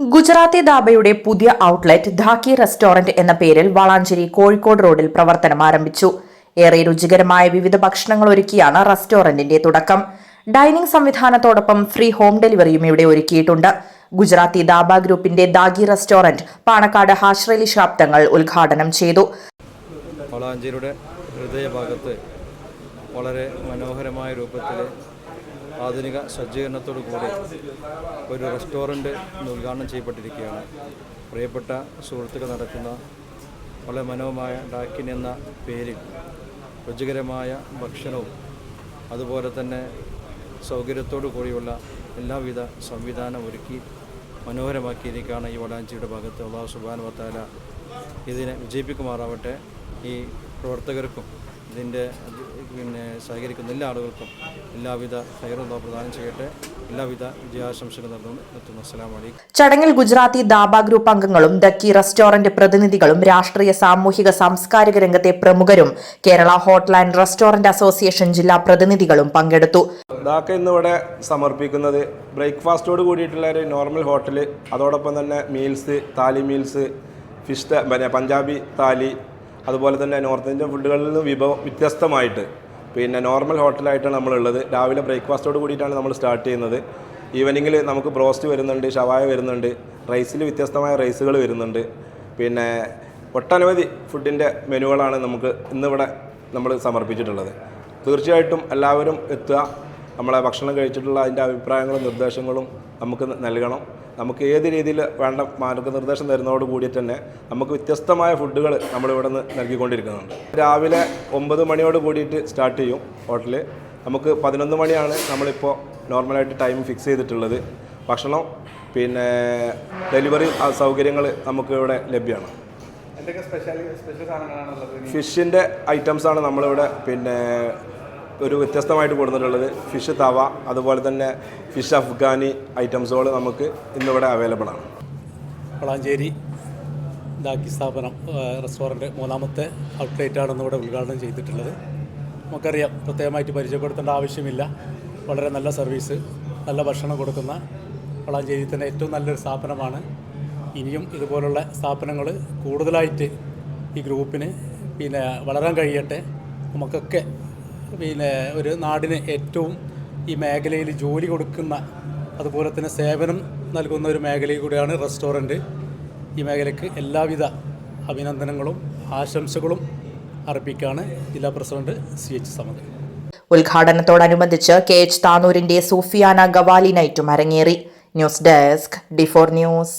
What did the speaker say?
ഗുജറാത്തി ദാബയുടെ പുതിയ outlet ധാക്കി restaurant എന്ന പേരിൽ വളാഞ്ചേരി കോഴിക്കോട് റോഡിൽ പ്രവർത്തനം ആരംഭിച്ചു. ഏറെ രുചികരമായ വിവിധ ഭക്ഷണങ്ങൾ ഒരുക്കിയാണ് റെസ്റ്റോറന്റിന്റെ തുടക്കം. ഡൈനിങ് സംവിധാനത്തോടൊപ്പം ഫ്രീ ഹോം ഡെലിവറിയും ഇവിടെ ഒരുക്കിയിട്ടുണ്ട്. ഗുജറാത്തി ദാബ ഗ്രൂപ്പിന്റെ ദാഗി റെസ്റ്റോറന്റ് പാണക്കാട് ഹാഷ്രലി ശാബ്ദങ്ങൾ ഉദ്ഘാടനം ചെയ്തു. വളാഞ്ചേരിയുടെ ഹൃദയഭാഗത്ത് വളരെ മനോഹരമായ രൂപത്തിൽ ആധുനിക സജ്ജീകരണത്തോടു കൂടി ഒരു റെസ്റ്റോറന്റ് ഉദ്ഘാടനം ചെയ്യപ്പെട്ടിരിക്കുകയാണ്. പ്രിയപ്പെട്ട സുഹൃത്തുക്കൾ നടക്കുന്ന വളരെ മനോഹരമായ ഡാക്കിൻ എന്ന പേരിൽ രുചികരമായ ഭക്ഷണവും അതുപോലെ തന്നെ സൗകര്യത്തോടു കൂടിയുള്ള എല്ലാവിധ സംവിധാനം ഒരുക്കി മനോഹരമാക്കിയിരിക്കുകയാണ് ഈ വടാഞ്ചിയുടെ ഭാഗത്ത്. അള്ളാഹു സുബാൻ വത്താല ഇതിനെ വിജയിപ്പിക്കുമാറാവട്ടെ. ഈ പ്രവർത്തകർക്കും ഇതിന്റെ പിന്നെ സഹകരിക്കുന്ന എല്ലാ ആളുകൾക്കും എല്ലാവിധ ഹൈറും പ്രദാനം ചെയ്യട്ടെ. എല്ലാവിധ വിജയാശംസകൾ അസ്സലാമു അലൈക്കും. ചടങ്ങിൽ ഗുജറാത്തി ദാബ ഗ്രൂപ്പ് അംഗങ്ങളും ദക്കി റെസ്റ്റോറന്റ് പ്രതിനിധികളും രാഷ്ട്രീയ സാമൂഹിക സാംസ്കാരിക രംഗത്തെ പ്രമുഖരും Kerala hotel and restaurant association ജില്ലാ പ്രതിനിധികളും പങ്കെടുത്തു. ദാക്ക ഇന്നിവിടെ സമർപ്പിക്കുന്നത് ബ്രേക്ക്ഫാസ്റ്റോട് കൂടിയിട്ടുള്ള ഒരു നോർമൽ ഹോട്ടൽ അതോടൊപ്പം തന്നെ മീൽസ് താലി മീൽസ് ഫിഷ് ത- പഞ്ചാബി താലി അതുപോലെ തന്നെ നോർത്ത് ഇന്ത്യൻ ഫുഡുകളിൽ നിന്ന് വിഭവം വ്യത്യസ്തമായിട്ട് പിന്നെ നോർമൽ ഹോട്ടലായിട്ടാണ് നമ്മളുള്ളത്. രാവിലെ ബ്രേക്ക്ഫാസ്റ്റോട് കൂടിയിട്ടാണ് നമ്മൾ സ്റ്റാർട്ട് ചെയ്യുന്നത്. ഈവനിങ്ങിൽ നമുക്ക് ബ്രോസ്റ്റ് വരുന്നുണ്ട് ഷവായ വരുന്നുണ്ട് റൈസിൽ വ്യത്യസ്തമായ റൈസുകൾ വരുന്നുണ്ട്. പിന്നെ ഒട്ടനവധി ഫുഡിന്റെ മെനുകളാണ് നമുക്ക് ഇന്നിവിടെ നമ്മൾ സമർപ്പിച്ചിട്ടുള്ളത്. തീർച്ചയായിട്ടും എല്ലാവരും എത്തുക. നമ്മളെ ഭക്ഷണം കഴിച്ചിട്ടുള്ള അതിന്റെ അഭിപ്രായങ്ങളും നിർദ്ദേശങ്ങളും നമുക്ക് നൽകണം. നമുക്ക് ഏത് രീതിയിൽ വേണ്ട മാർഗനിർദ്ദേശം തരുന്നതോട് കൂടി തന്നെ നമുക്ക് വ്യത്യസ്തമായ ഫുഡുകൾ നമ്മളിവിടെ നിന്ന് നൽകിക്കൊണ്ടിരിക്കുന്നുണ്ട്. രാവിലെ ഒമ്പത് മണിയോട് കൂടിയിട്ട് സ്റ്റാർട്ട് ചെയ്യും ഹോട്ടൽ. നമുക്ക് പതിനൊന്ന് മണിയാണ് നമ്മളിപ്പോൾ നോർമലായിട്ട് ടൈം ഫിക്സ് ചെയ്തിട്ടുള്ളത്. ഭക്ഷണം പിന്നെ ഡെലിവറി സൗകര്യങ്ങൾ നമുക്ക് ഇവിടെ ലഭ്യമാണ് ഫിഷിന്റെ ഐറ്റംസാണ് നമ്മളിവിടെ പിന്നെ ഒരു വ്യത്യസ്തമായിട്ട് കൊടുത്തിട്ടുള്ളത് ഫിഷ് തവ അതുപോലെ തന്നെ ഫിഷ് അഫ്ഗാനി ഐറ്റംസുകൾ നമുക്ക് ഇന്നിവിടെ അവൈലബിൾ ആണ്. വളാഞ്ചേരി ദാക്കി സ്ഥാപനം റെസ്റ്റോറന്റ് മൂന്നാമത്തെ ഔട്ട്ലെറ്റാണ് ഇന്നിവിടെ ഉദ്ഘാടനം ചെയ്തിട്ടുള്ളത്. നമുക്കറിയാം പ്രത്യേകമായിട്ട് പരിചയപ്പെടുത്തേണ്ട ആവശ്യമില്ല. വളരെ നല്ല സർവീസ് നല്ല ഭക്ഷണം കൊടുക്കുന്ന വളാഞ്ചേരി തന്നെ ഏറ്റവും നല്ലൊരു സ്ഥാപനമാണ്. ഇനിയും ഇതുപോലുള്ള സ്ഥാപനങ്ങൾ കൂടുതലായിട്ട് ഈ ഗ്രൂപ്പിന് പിന്നെ വളരാൻ കഴിയട്ടെ. നമുക്കൊക്കെ പിന്നെ ഒരു നാടിന് ഏറ്റവും ഈ മേഖലയിൽ ജോലി കൊടുക്കുന്ന അതുപോലെ തന്നെ സേവനം നൽകുന്ന ഒരു മേഖലയിൽ കൂടിയാണ് റെസ്റ്റോറന്റ്. ഈ മേഖലയ്ക്ക് എല്ലാവിധ അഭിനന്ദനങ്ങളും ആശംസകളും അർപ്പിക്കുകയാണ് ജില്ലാ പ്രസിഡന്റ് സി എച്ച് സമദ് ഉദ്ഘാടനത്തോടനുബന്ധിച്ച് കെ എച്ച് താനൂരിന്റെ സൂഫിയാന ഗവാലി നൈറ്റും അരങ്ങേറി. News desk D four news.